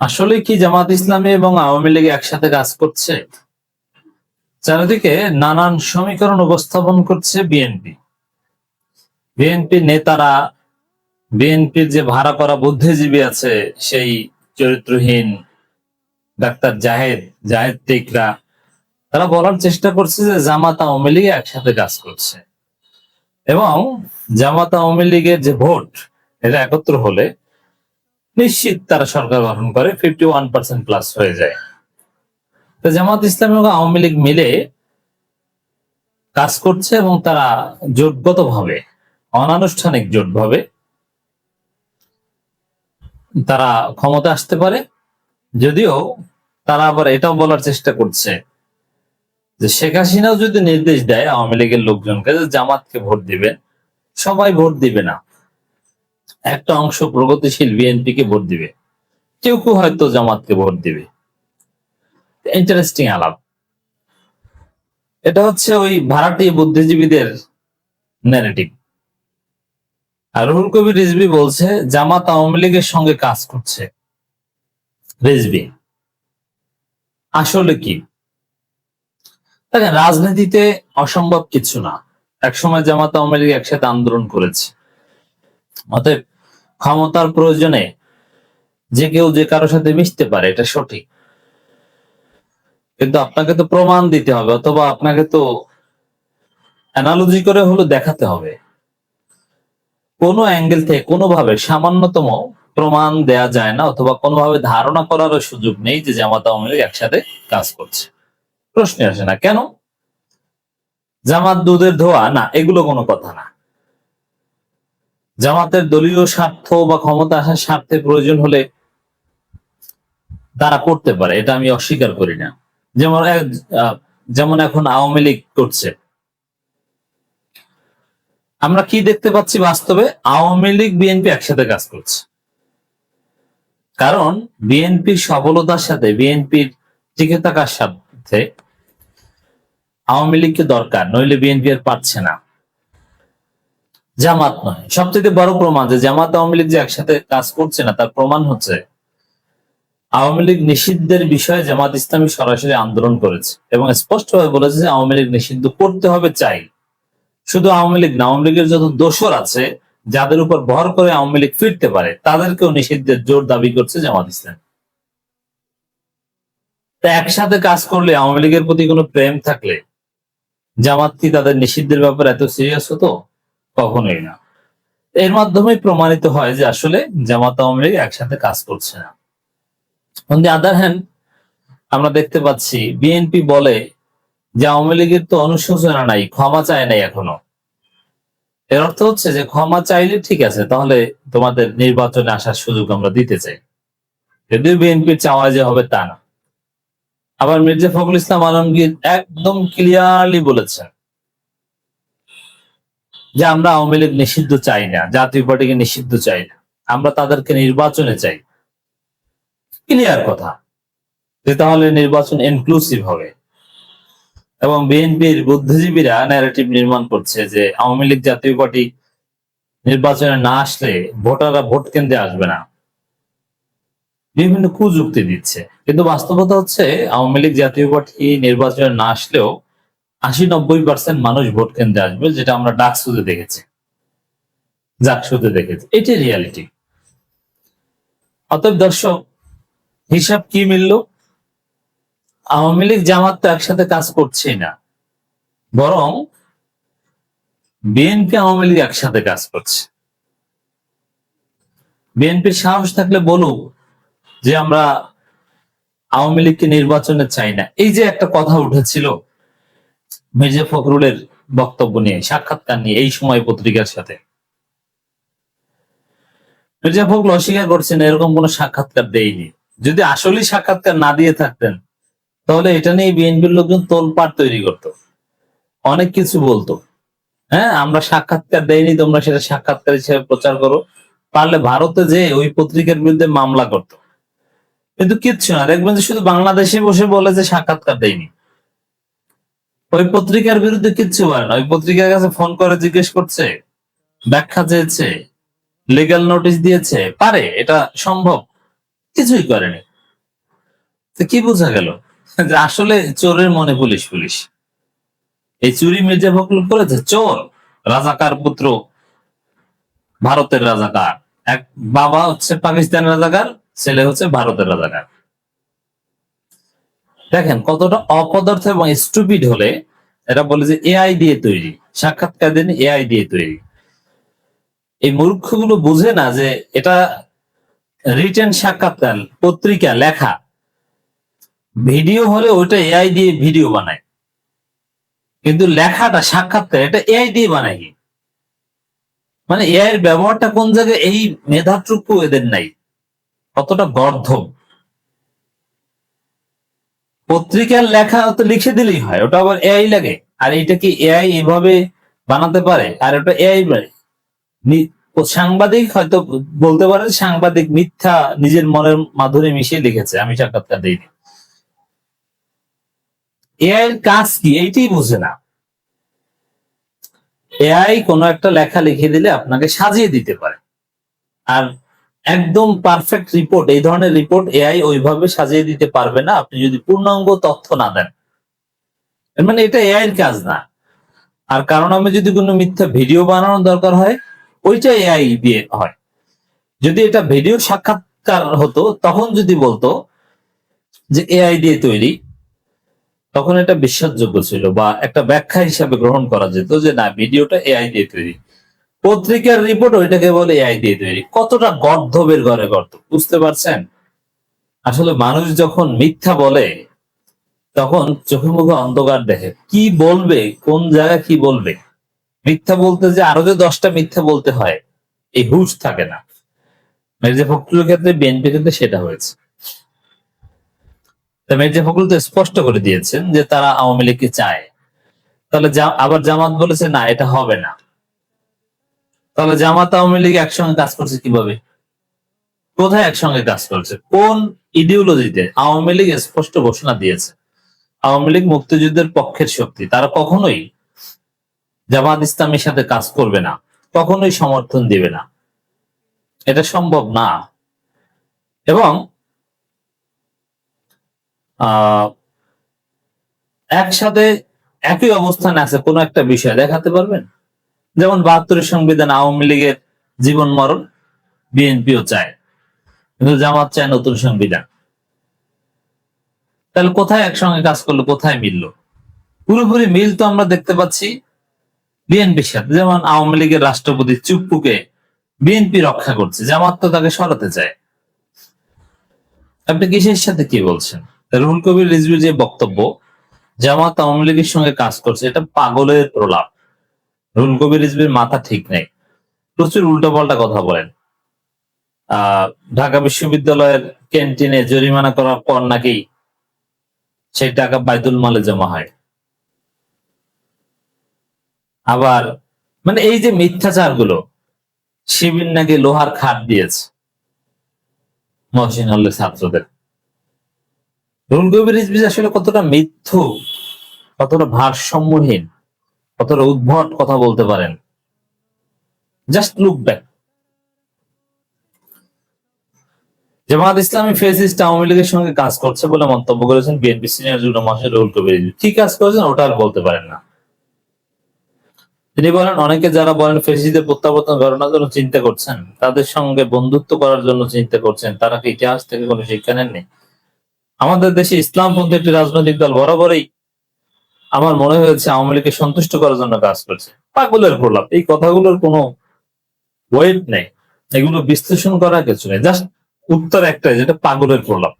আসলে কি জামাত ইসলামী এবং আওয়ামী লীগ একসাথে কাজ করছে? চারিদিকে নানান সমীকরণ উপস্থাপন করছে বিএনপি। বিএনপি নেতারা, বিএনপির যে ভাড়া করা বুদ্ধিজীবী আছে, সেই চরিত্রহীন ডাক্তার জাহেদ জাহেদ টিকরা, তারা বলার চেষ্টা করছে যে জামাত আওয়ামী লীগ একসাথে কাজ করছে। এবং জামাত আওয়ামী লীগের যে ভোট, এটা একত্র হলে নিশ্চিত তারা সরকার গঠন করে ফিফটি ওয়ান পার্সেন্ট প্লাস হয়ে যায়। তো জামাত ইসলামী এবং আওয়ামী লীগ মিলে কাজ করছে এবং তারা জোটগত ভাবে অনানুষ্ঠানিক জোট ভাবে তারা ক্ষমতা আসতে পারে। যদিও তারা আবার এটাও বলার চেষ্টা করছে যে শেখ হাসিনাও যদি নির্দেশ দেয় আওয়ামী লীগের লোকজনকে যে জামাতকে ভোট দিবে সবাই ভোট দিবে না। একটা অংশ প্রগতিশীল বিএনপি কে ভোট দিবে। কেউ কেউ হয়তো জামাতকে ভোট দিবে। ইন্টারেস্টিং আলাপ। এটা হচ্ছে ওই ভাড়াটি বুদ্ধিজীবীদের ন্যারেটিভ আর রুহুল কবির রিজবি বলছে, জামাত আওয়ামী লীগের সঙ্গে কাজ করছে। রিজবি আসলে কি? দেখেন রাজনীতিতে অসম্ভব কিছু না। একসময় জামাত আওয়ামী লীগ একসাথে আন্দোলন করেছে। অতএব ক্ষমতার প্রয়োজনে যে কেউ যে কারোর সাথে মিশতে পারে, এটা সঠিক। কিন্তু আপনাকে তো প্রমাণ দিতে হবে, অথবা আপনাকে তো অ্যানালজি করে হলো দেখাতে হবে। কোনো অ্যাঙ্গেল থেকে কোনোভাবে সামান্যতম প্রমাণ দেয়া যায় না, অথবা কোনোভাবে ধারণা করারও সুযোগ নেই যে জামাত আওয়ামী লীগ একসাথে কাজ করছে। প্রশ্নে আসে না, কেন? জামাত দুধের ধোয়া? না, এগুলো কোনো কথা না। জামাতের দলীয় স্বার্থ বা ক্ষমতা আসার স্বার্থে প্রয়োজন হলে তারা করতে পারে, এটা আমি অস্বীকার করি না। যেমন যেমন এখন আওয়ামী লীগ করছে। আমরা কি দেখতে পাচ্ছি বাস্তবে? আওয়ামী লীগ, বিএনপি একসাথে কাজ করছে। কারণ বিএনপির সফলতার সাথে, বিএনপির টিকে থাকার সাথে আওয়ামী লীগকে দরকার, নইলে বিএনপি আর পারছে না। জামাত নয়। সবচেয়ে বড় প্রমাণ যে জামাত আওয়ামী লীগ যে একসাথে কাজ করছে না, তার প্রমাণ হচ্ছে আওয়ামী লীগ নিষিদ্ধের বিষয়ে জামাত ইসলামী সরাসরি আন্দোলন করেছে এবং স্পষ্টভাবে বলেছে যে আওয়ামী লীগ নিষিদ্ধ করতে হবে চাই। শুধু আওয়ামী লীগ না, আওয়ামী লীগের যত দোষর আছে, যাদের উপর ভর করে আওয়ামী লীগ ফিরতে পারে, তাদেরকেও নিষিদ্ধের জোর দাবি করছে জামাত ইসলাম। তা একসাথে কাজ করলে আওয়ামী লীগের প্রতি কোনো প্রেম থাকলে জামাত কি তাদের নিষিদ্ধের ব্যাপারে এত সিরিয়াস হতো? কখনোই না। এর মাধ্যমে প্রমাণিত হয় যে আসলে জামাত আওয়ামী লীগ একসাথে কাজ করছে না। অন দি আদার হ্যান্ড আমরা দেখতে পাচ্ছি বিএনপি বলে যে আওয়ামী লীগের তো অনুশোচনা নাই, ক্ষমা চায় নাই এখনও। এর অর্থ হচ্ছে যে ক্ষমা চাইলে ঠিক আছে, তাহলে তোমাদের নির্বাচনে আসার সুযোগ আমরা দিতে চাই। যদিও বিএনপির চাওয়া যে হবে তা না। আবার মির্জা ফখরুল ইসলাম আলমগীর একদম ক্লিয়ারলি বলেছেন যে আমরা আওয়ামী লীগ নিষিদ্ধ চাই না, জাতীয় পার্টিকে নিষিদ্ধ চাই না। আমরা তাদেরকে নির্বাচনে চাই। ক্লিয়ার কথা। যে তাহলে নির্বাচন ইনক্লুসিভ হবে। এবং বিএনপির বুদ্ধিজীবীরা ন্যারেটিভ নির্মাণ করছে যে আওয়ামী লীগ জাতীয় পার্টি নির্বাচনে না আসলে ভোটাররা ভোট কেন্দ্রে আসবে না। বিভিন্ন কুযুক্তি দিচ্ছে। কিন্তু বাস্তবতা হচ্ছে, আওয়ামী লীগ জাতীয় পার্টি নির্বাচনে না আসলেও আশি নব্বই পার্সেন্ট মানুষ ভোট কেন্দ্রে আসবে, যেটা আমরা ডাকসুতে দেখেছি। জাকসুতে দেখেছি। এটাই রিয়ালিটি অতএব দর্শক, হিসাব কি মিলল? আওয়ামী লীগ, জামাত তো একসাথে কাজ করছেই না। বরং বিএনপি, আওয়ামী লীগ একসাথে কাজ করছে। বিএনপির সাহস থাকলে বলুক যে আমরা আওয়ামী লীগকে নির্বাচনে চাই না। এই যে একটা কথা উঠেছিল মির্জা ফখরুলের বক্তব্য নিয়ে, সাক্ষাৎকার নিয়ে এই সময় পত্রিকার সাথে। মির্জা ফখরুল অস্বীকার করছেন, এরকম কোন সাক্ষাৎকার দেয়নি। যদি আসলেই সাক্ষাৎকার না দিয়ে থাকতেন, তাহলে এটা নিয়ে বিএনপির লোকজন তোলপাড় তৈরি করত। অনেক কিছু বলতো। হ্যাঁ আমরা সাক্ষাৎকার দেয়নি, তোমরা সেটা সাক্ষাৎকার হিসেবে প্রচার করো। পারলে ভারতে যে ওই পত্রিকার বিরুদ্ধে মামলা করতো। কিন্তু কিচ্ছু না, দেখবেন যে শুধু বাংলাদেশে বসে বলে যে সাক্ষাৎকার দেয়নি। ওই পত্রিকার বিরুদ্ধে কিচ্ছু বলে না। ওই পত্রিকার কাছে ফোন করে, জিজ্ঞেস করছে, ব্যাখ্যা চেয়েছে লিগ্যাল নোটিশ দিয়েছে। পারে, এটা সম্ভব। কিছুই করেনি। তো কি বোঝা গেল? যে আসলে চোরের মনে পুলিশ পুলিশ। এই চুরি মির্জা ফখরুল করেছে? চোর। রাজাকার পুত্র। ভারতের রাজাকার। এক বাবা হচ্ছে পাকিস্তানের রাজাকার, ছেলে হচ্ছে ভারতের রাজাকার। দেখেন কতটা অপদার্থ এবং স্টুপিড হলে এটা বলে যে এআই দিয়ে তৈরি, সাক্ষাৎকার দিন এআই দিয়ে তৈরি। এই মূর্খগুলো বুঝে না যে এটা রিটেন সাক্ষাৎকার, পত্রিকা, লেখা। ভিডিও হলে ওইটা এআই দিয়ে ভিডিও বানায়। কিন্তু লেখাটা, সাক্ষাৎকার, এটা এআই দিয়ে বানায়? মানে এআই এর ব্যবহারটা কোন জায়গায়? এই মেধাটুকু এদের নাই। কতটা গর্ধব। পত্রিকার লেখা তো লিখে দিলেই হয়, ওটা আবার এআই লাগে। আর এটা কি এআই এভাবে বানাতে পারে? আর ওটা এআই সাংবাদিক হয়তো বলতে পারে, সাংবাদিক মিথ্যা নিজের মনের মাধুরী মিশিয়ে লিখেছে, আমি সাক্ষাৎকার দিইনি। এআই এর কাজ কি? এইটাই বুঝে না। এআই কোনো একটা লেখা লিখে দিলে আপনাকে সাজিয়ে দিতে পারে। আর একদম পারফেক্ট রিপোর্ট এই ধরনের রিপোর্ট এআই ওইভাবে সাজিয়ে দিতে পারবে না। আপনি যদি পূর্ণাঙ্গ তথ্য না দেন। মানে এটা এআই এর কাজ না। আর কারণ আমি যদি কোনো মিথ্যা ভিডিও বানানোর দরকার হয়, ওইটা এআই দিয়ে হয়। যদি এটা ভিডিও সাক্ষাৎকার হতো, তখন যদি বলতো যে এআই দিয়ে তৈরি, তখন এটা বিশ্বাসযোগ্য ছিল বা একটা ব্যাখ্যা হিসাবে গ্রহণ করা যেত যে না, ভিডিওটা এআই দিয়ে তৈরি। পত্রিকার রিপোর্ট ওইটাকে বলে এআই দিয়ে তৈরি। কতটা গর্ধবের ঘরে গর্ত, বুঝতে পারছেন? আসলে মানুষ যখন মিথ্যা বলে, তখন চোখে মুখে অন্ধকার দেখে। কি বলবে, কোন জায়গায় কি বলবে? মিথ্যা বলতে যে আরও যে দশটা মিথ্যা বলতে হয়, এই হুশ থাকে না। মির্জা ফখরুলের ক্ষেত্রে বিএনপি ক্ষেত্রে সেটা হয়েছে। মির্জা ফখরুল তো স্পষ্ট করে দিয়েছেন যে তারা আওয়ামী লীগকে চায়। তাহলে আবার জামাত বলেছে, না, এটা হবে না। তাহলে জামাত আওয়ামী লীগ একসঙ্গে কাজ করছে কীভাবে? কোথায় একসঙ্গে কাজ করছে? কোন ইডিওলজিতে আওয়ামী লীগ স্পষ্ট ঘোষণা দিয়েছে? আওয়ামী লীগ মুক্তিযুদ্ধের পক্ষের শক্তি। তারা কখনোই জামাত ইসলামের সাথে কাজ করবে না। কখনোই সমর্থন দিবে না। এটা সম্ভব না। এবং একসাথে একই অবস্থানে আছে কোন একটা বিষয়। দেখাতে পারবেন? যেমন বাহাত্তরের সংবিধান আওয়ামী লীগের জীবন মরণ বিএনপিও চায়, কিন্তু জামাত চায় নতুন সংবিধান। তাহলে কোথায় একসঙ্গে কাজ করল, কোথায় মিললো? পুরোপুরি মিল তো আমরা দেখতে পাচ্ছি বিএনপির সাথে। যেমন আওয়ামী লীগের রাষ্ট্রপতি চুপ্পুকে বিএনপি রক্ষা করছে, জামাত তো তাকে সরাতে চায়। আপনি কিসের সাথে কি বলছেন? রুহুল কবির রিজভির যে বক্তব্য, জামাত আওয়ামী লীগের সঙ্গে কাজ করছে, এটা পাগলের প্রলাপ। রুহুল কবির রিজভির মাথা ঠিক নেই। প্রচুর উল্টোপাল্টা কথা বলেন। ঢাকা বিশ্ববিদ্যালয়ের ক্যান্টিনে জরিমানা করার পর নাকি সেই টাকা বাইতুল মালে জমা হয়। আবার মানে এই যে মিথ্যাচারগুলো শিবির নাকি লোহার খাট দিয়েছে মহসিন হলের ছাত্রদের। রুল কবির রিজভি আসলে কতটা মিথ্যু, কতটা ভারসাম্যহীন। কতটা উদ্ভট কথা বলতে পারেন? Just look back Jamaat Islami fascist Awami লীগের সঙ্গে কাজ করছে বলে মন্তব্য করেছেন বিএনপি সিনিয়র যুগ্ম মহাসচিব রুল কবির। কি কাজ করেছেন ওটা আর বলতে পারেন না। তিনি বলেন, অনেকে যারা বলেন ফেসিদের প্রত্যাবর্তন ঘটনার জন্য চিন্তা করছেন, তাদের সঙ্গে বন্ধুত্ব করার জন্য চিন্তা করছেন, তারা কি ইতিহাস থেকে কোনো শিক্ষা নেননি? আমাদের দেশে ইসলামপন্থী একটি রাজনৈতিক দল বরাবরই আমার মনে হয়েছে আওয়ামী লীগকে সন্তুষ্ট করার জন্য কাজ করছে। পাগলের প্রলাপ, এই কথাগুলোর কোনো ওয়েট নেই। এগুলো বিশ্লেষণ করা কিছু নেই। জাস্ট উত্তর একটাই, যেটা পাগলের প্রলাপ।